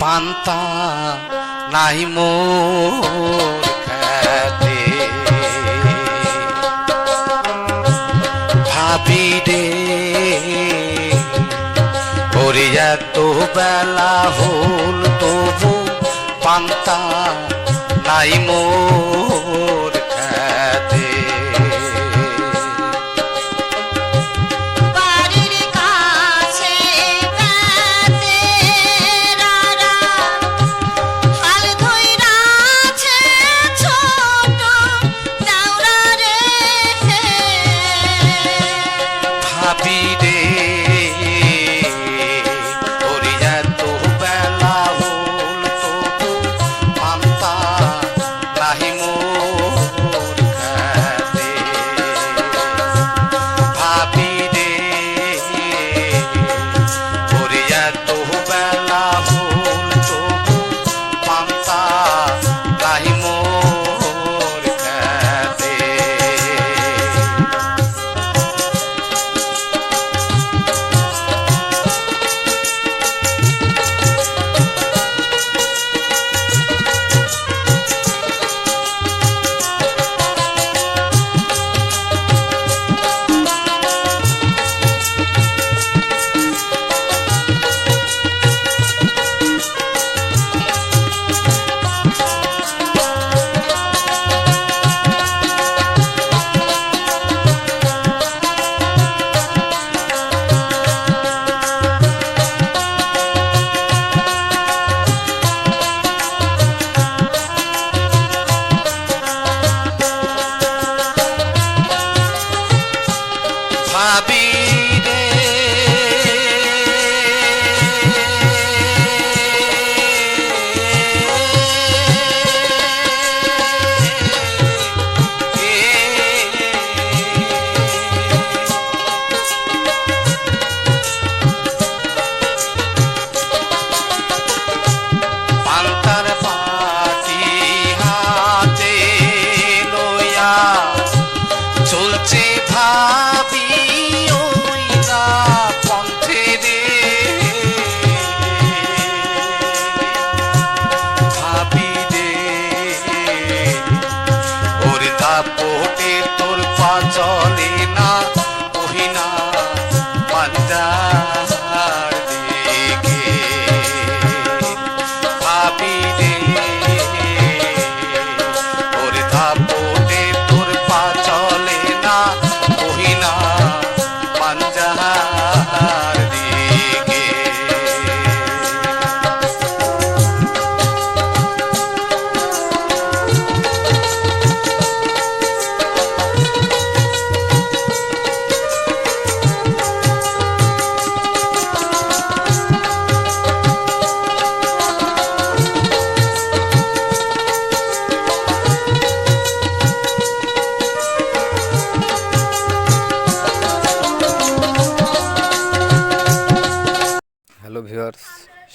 পান্তা নাই মোর খাতে ভাবি রে ওরে এত বেলা হল তবু পান্তা নাই মোর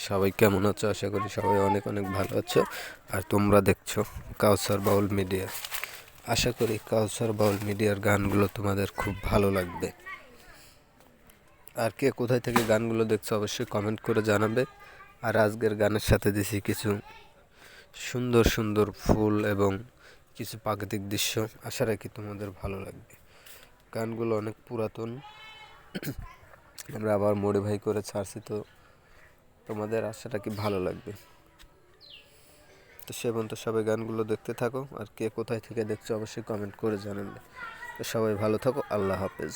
সবাই কেমন আছো? আশা করি সবাই অনেক অনেক ভালো আছো। আর তোমরা দেখছ কাউসার বাউল মিডিয়া আশা করি কাউসার বাউল মিডিয়ার গানগুলো তোমাদের খুব ভালো লাগবে। আর কে কোথায় থেকে গানগুলো দেখছ অবশ্যই কমেন্ট করে জানাবে। আর আজকের গানের সাথে দিছি কিছু সুন্দর সুন্দর ফুল এবং কিছু প্রাকৃতিক দৃশ্য। আশা রাখি তোমাদের ভালো লাগবে। গানগুলো অনেক পুরাতন। আমরা আবার মডিফাই করে ছাড়ছি তো তোমাদের আশাটা কি ভালো লাগবে? তো সে পর্যন্ত সবাই গানগুলো দেখতে থাকো, আর কে কোথায় থেকে দেখছ অবশ্যই কমেন্ট করে জানাবে। তো সবাই ভালো থাকো, আল্লাহ হাফেজ।